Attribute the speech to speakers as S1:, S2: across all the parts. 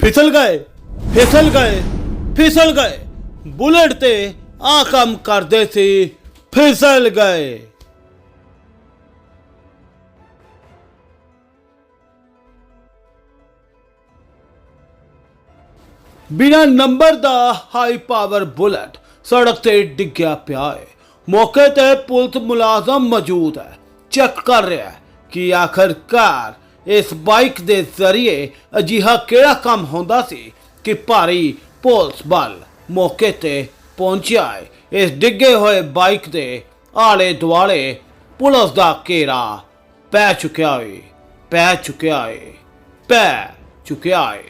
S1: ਫਿਸਲ ਗਏ ਫਿਸਲ ਗਏ ਫਿਸਲ ਗਏ। ਬੁਲਟ ਤੇ ਆ ਕੰਮ ਕਰਦੇ ਸੀ, ਫਿਸਲ ਗਏ। ਬਿਨਾ ਨੰਬਰ ਦਾ ਹਾਈ ਪਾਵਰ ਬੁਲਟ ਸੜਕ ਤੇ ਡਿੱਗਿਆ ਪਿਆ ਹੈ ਮੌਕੇ ਤੇ ਪੁਲਿਸ ਮੁਲਾਜ਼ਮ ਮੌਜੂਦ ਹੈ। ਚੈੱਕ ਕਰ ਰਿਹਾ ਹੈ ਕਿ ਆਖਰਕਾਰ ਇਸ ਬਾਈਕ ਦੇ ਜ਼ਰੀਏ ਅਜਿਹਾ ਕਿਹੜਾ ਕੰਮ ਹੁੰਦਾ ਸੀ ਕਿ ਭਾਰੀ ਪੁਲਿਸ ਬਲ ਮੌਕੇ ਤੇ ਪਹੁੰਚਿਆ ਹੈ। ਇਸ ਡਿੱਗੇ ਹੋਏ ਬਾਈਕ ਦੇ ਆਲੇ ਦੁਆਲੇ ਪੁਲਿਸ ਦਾ ਘੇਰਾ ਪੈ ਚੁੱਕਿਆ ਹੈ ਪੈ ਚੁੱਕਿਆ ਹੈ ਪੈ ਚੁੱਕਿਆ ਹੈ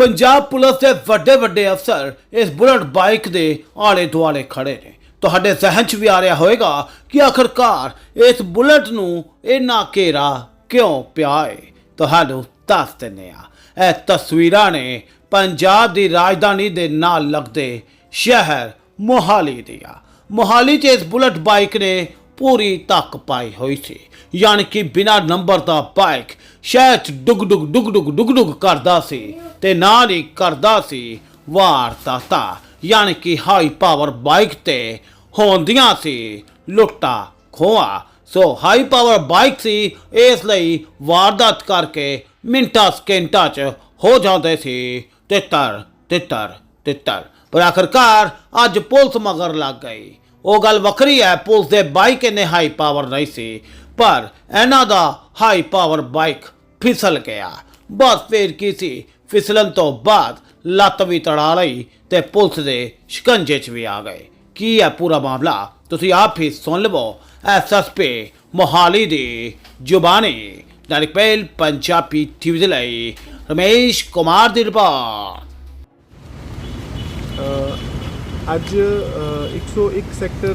S1: ਪੰਜਾਬ ਪੁਲਿਸ ਦੇ ਵੱਡੇ ਵੱਡੇ ਅਫਸਰ ਇਸ ਬੁਲਟ ਬਾਈਕ ਦੇ ਆਲੇ ਦੁਆਲੇ ਖੜੇ ਨੇ। ਤੁਹਾਡੇ ਜ਼ਿਹਨ 'ਚ ਵੀ ਆ ਰਿਹਾ ਹੋਵੇਗਾ ਕਿ ਆਖਰਕਾਰ ਇਸ ਬੁਲਟ ਨੂੰ ਇੰਨਾ ਘੇਰਾ ਕਿਉਂ ਪਿਆ ਏ? ਤੁਹਾਨੂੰ ਦੱਸ ਦਿੰਦੇ ਆ ਇਹ ਤਸਵੀਰਾਂ ਨੇ ਪੰਜਾਬ ਦੀ ਰਾਜਧਾਨੀ ਦੇ ਨਾਲ ਲੱਗਦੇ ਸ਼ਹਿਰ ਮੋਹਾਲੀ ਦੀਆਂ। ਮੋਹਾਲੀ 'ਚ ਇਸ ਬੁਲਟ ਬਾਈਕ ਨੇ ਪੂਰੀ ਤੱਕ ਪਾਈ ਹੋਈ ਸੀ। ਯਾਨੀ ਕਿ ਬਿਨਾ ਨੰਬਰ ਦਾ ਬਾਈਕ ਸ਼ਹਿਰ 'ਚ ਡੁਗ ਡੁਗ ਡੁਗ ਡੁਗ ਡੁਗ ਡੁਗ ਕਰਦਾ ਸੀ ਤੇ ਨਾਲ ਹੀ ਕਰਦਾ ਸੀ ਵਾਰਦਾਤਾਂ ਯਾਨੀ ਕਿ ਹਾਈ ਪਾਵਰ ਬਾਈਕ ਤੇ ਹੁੰਦੀਆਂ ਸੀ ਲੁੱਟਾ ਖੋਆ ਸੋ ਹਾਈ ਪਾਵਰ ਬਾਈਕ ਸੀ, ਇਸ ਲਈ ਵਾਰਦਾਤ ਕਰਕੇ ਮਿੰਟਾਂ ਸਕਿੰਟਾਂ 'ਚ ਹੋ ਜਾਂਦੇ ਸੀ। ਤਿੱਤਰ ਤਿੱਤਰ ਤਿੱਤਰ। ਪਰ ਆਖਰਕਾਰ ਅੱਜ ਪੁਲਿਸ ਮਗਰ ਲੱਗ ਗਈ। ਉਹ ਗੱਲ ਵੱਖਰੀ ਹੈ, ਪੁਲਿਸ ਦੇ ਬਾਈਕ ਇੰਨੇ ਹਾਈ ਪਾਵਰ ਨਹੀਂ ਸੀ, ਪਰ ਇਹਨਾਂ ਦਾ ਹਾਈ ਪਾਵਰ ਬਾਈਕ ਫਿਸਲ ਗਿਆ। ਬਸ ਫੇਰ ਕੀ ਸੀ, ਫਿਸਲਣ ਤੋਂ ਬਾਅਦ ਲੱਤ ਵੀ ਤੜਾ ਲਈ ਤੇ ਪੁਲਿਸ ਦੇ ਸ਼ਿਕੰਜੇ 'ਚ ਵੀ ਆ ਗਏ। ਕੀ ਹੈ ਪੂਰਾ ਮਾਮਲਾ? ਤੁਸੀਂ ਆਪ ਹੀ ਸੁਣ ਲਵੋ। ਐਸਐਸਪੀ ਮੋਹਾਲੀ ਦੀ ਜ਼ੁਬਾਨੀ ਨਾਲਿਕ ਪਹਿਲ ਪੰਜਾਬੀ ਟੀਵੀ ਦੇ ਲਈ ਰਮੇਸ਼ ਕੁਮਾਰ ਦੀ ਰਿਪੋਰਟ।
S2: ਅੱਜ ਅ, 101 ਸੈਕਟਰ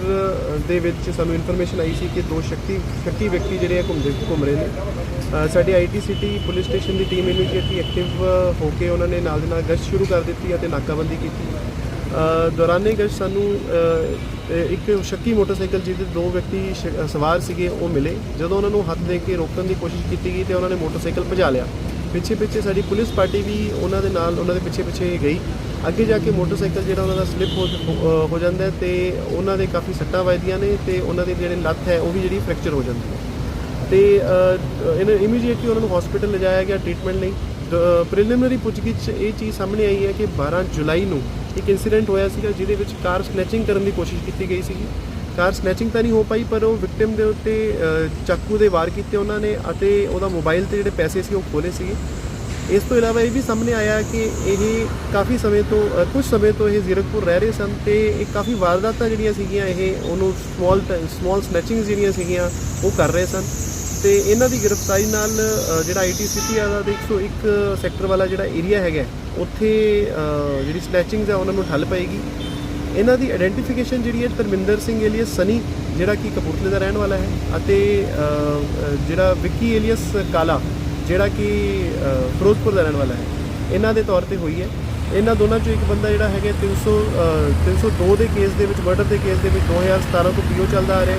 S2: ਦੇ ਵਿੱਚ ਸਾਨੂੰ ਇਨਫੋਰਮੇਸ਼ਨ ਆਈ ਸੀ ਕਿ ਦੋ ਸ਼ੱਕੀ ਸ਼ੱਕੀ ਵਿਅਕਤੀ ਜਿਹੜੇ ਆ ਘੁੰਮਦੇ ਘੁੰਮ ਰਹੇ ਨੇ। ਅ, ਸਾਡੀ ਆਈਟੀ ਸਿਟੀ ਪੁਲਿਸ ਸਟੇਸ਼ਨ ਦੀ ਟੀਮ ਇਮੀਡੀਏਟਲੀ ਐਕਟਿਵ ਹੋ ਕੇ ਉਹਨਾਂ ਨੇ ਨਾਲ ਦੇ ਨਾਲ ਗਸ਼ਤ ਸ਼ੁਰੂ ਕਰ ਦਿੱਤੀ ਅਤੇ ਨਾਕਾਬੰਦੀ ਕੀਤੀ। ਦੌਰਾਨੇ ਗਸ਼ਤ ਸਾਨੂੰ ਇੱਕ ਸ਼ੱਕੀ ਮੋਟਰਸਾਈਕਲ ਜਿਹਦੇ ਦੋ ਵਿਅਕਤੀ ਸ਼- ਸਵਾਰ ਸੀਗੇ ਉਹ ਮਿਲੇ। ਜਦੋਂ ਉਹਨਾਂ ਨੂੰ ਹੱਥ ਦੇ ਕੇ ਰੋਕਣ ਦੀ ਕੋਸ਼ਿਸ਼ ਕੀਤੀ ਗਈ ਤੇ ਉਹਨਾਂ ਨੇ ਮੋਟਰਸਾਈਕਲ ਭਜਾ ਲਿਆ। ਪਿੱਛੇ ਪਿੱਛੇ ਸਾਡੀ ਪੁਲਿਸ ਪਾਰਟੀ ਵੀ ਉਹਨਾਂ ਦੇ ਨਾਲ ਉਹਨਾਂ ਦੇ ਪਿੱਛੇ ਪਿੱਛੇ ਗਈ। ਅੱਗੇ ਜਾ ਕੇ ਮੋਟਰਸਾਈਕਲ ਜਿਹੜਾ ਉਹਨਾਂ ਦਾ ਸਲਿੱਪ ਹੋ ਹੋ- ਹੋ ਜਾਂਦਾ ਹੈ ਤੇ ਉਹਨਾਂ ਦੇ ਕਾਫੀ ਸੱਟਾਂ ਵੱਜਦੀਆਂ ਨੇ ਤੇ ਉਹਨਾਂ ਦੇ ਜਿਹੜੇ ਲੱਤ ਹੈ ਉਹ ਵੀ ਜਿਹੜੀ ਫ੍ਰੈਕਚਰ ਹੋ ਜਾਂਦੀ ਹੈ। ਤੇ ਇਹਨਾਂ ਇਮੀਡੀਏਟਲੀ ਉਹਨਾਂ ਨੂੰ ਹਸਪੀਟਲ ਲਿਜਾਇਆ ਗਿਆ ਟ੍ਰੀਟਮੈਂਟ ਲਈ। ਪ੍ਰੀਲਿਮਿਨਰੀ ਪੁੱਛਗਿੱਛ ਇਹ ਚੀਜ਼ ਸਾਹਮਣੇ ਆਈ ਹੈ ਕਿ 12 ਜੁਲਾਈ ਨੂੰ ਇੱਕ ਇਨਸੀਡੈਂਟ ਹੋਇਆ ਸੀਗਾ ਜਿਹਦੇ ਵਿੱਚ ਕਾਰ ਸਨੈਚਿੰਗ ਕਰਨ ਦੀ ਕੋਸ਼ਿਸ਼ ਕੀਤੀ ਗਈ ਸੀਗੀ। ਕਾਰ ਸਨੈਚਿੰਗ ਤਾਂ ਨਹੀਂ ਹੋ ਪਾਈ, ਪਰ ਉਹ ਵਿਕਟਿਮ ਦੇ ਉੱਤੇ ਚਾਕੂ ਦੇ ਵਾਰ ਕੀਤੇ ਉਹਨਾਂ ਨੇ ਅਤੇ ਉਹਦਾ ਮੋਬਾਈਲ ਤੇ ਜਿਹੜੇ ਪੈਸੇ ਸੀ ਉਹ ਖੋਲੇ ਸੀਗੇ। ਇਸ ਤੋਂ ਇਲਾਵਾ ਇਹ ਵੀ ਸਾਹਮਣੇ ਆਇਆ ਕਿ ਇਹ ਕਾਫੀ ਸਮੇਂ ਤੋਂ ਅ, ਕੁਝ ਸਮੇਂ ਤੋਂ ਇਹ ਜ਼ੀਰਕਪੁਰ ਰਹਿ ਰਹੇ ਸਨ ਤੇ ਇਹ ਕਾਫੀ ਵਾਰਦਾਤਾਂ ਜਿਹੜੀਆਂ ਸੀਗੀਆਂ ਇਹ ਉਹਨੂੰ ਸਮਾਲ ਸਮਾਲ ਸਨੈਚਿੰਗਸ ਜਿਹੜੀਆਂ ਸੀਗੀਆਂ ਉਹ ਕਰ ਰਹੇ ਸਨ। ਤੇ ਇਹਨਾਂ ਦੀ ਗ੍ਰਿਫਤਾਰੀ ਨਾਲ ਅ, ਜਿਹੜਾ ਆਈਟੀ ਸਿਟੀ ਆ ਦਾ 101 ਸੈਕਟਰ ਵਾਲਾ ਜਿਹੜਾ ਏਰੀਆ ਹੈਗਾ ਉੱਥੇ ਜਿਹੜੀ ਸਨੈਚਿੰਗਸ ਆ ਉਹਨਾਂ ਨੂੰ ਠੱਲ ਪਏਗੀ। ਇਹਨਾਂ ਦੀ ਆਇਡੈਂਟੀਫਿਕੇਸ਼ਨ ਜਿਹੜੀ ਹੈ ਧਰਮਿੰਦਰ ਸਿੰਘ ਏਲੀਅਸ ਸਨੀ ਜਿਹੜਾ ਕਿ ਕਪੂਰਥਲੇ ਦਾ ਰਹਿਣ ਵਾਲਾ ਹੈ ਅਤੇ ਜਿਹੜਾ ਵਿੱਕੀ ਏਲੀਅਸ ਕਾਲਾ ਜਿਹੜਾ ਕਿ ਫਿਰੋਜ਼ਪੁਰ ਦਾ ਰਹਿਣ ਵਾਲਾ ਹੈ। ਇਹਨਾਂ ਦੇ ਤੌਰ ਤੇ ਹੋਈ ਹੈ। ਇਹਨਾਂ ਦੋਨਾਂ ਚੋਂ ਇੱਕ ਬੰਦਾ ਜਿਹੜਾ ਹੈਗਾ 300 ਅ, 302 ਦੇ ਕੇਸ ਦੇ ਵਿੱਚ ਮਰਡਰ ਦੇ ਕੇਸ ਦੇ ਵਿੱਚ 2017 ਤੋਂ ਪੀਓ ਚੱਲਦਾ ਆ ਰਿਹਾ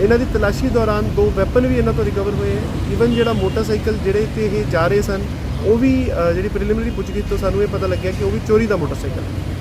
S2: ਇਹਨਾਂ ਦੀ ਤਲਾਸ਼ੀ ਦੌਰਾਨ ਦੋ ਵੈਪਨ ਵੀ ਇਹਨਾਂ ਤੋਂ ਰਿਕਵਰ ਹੋਏ ਹੈ। ਈਵਨ ਜਿਹੜਾ ਮੋਟਰਸਾਈਕਲ ਜਿਹੜੇ ਤੇ ਇਹ ਜਾ ਰਹੇ ਸਨ ਉਹ ਵੀ ਅ, ਜਿਹੜੀ ਪ੍ਰੀਲਿਮਿਨਰੀ ਪੁੱਛਗਿੱਛ ਤੋਂ ਸਾਨੂੰ ਇਹ ਪਤਾ ਲੱਗਿਆ ਕਿ ਉਹ ਵੀ ਚੋਰੀ ਦਾ ਮੋਟਰਸਾਈਕਲ ਹੈ।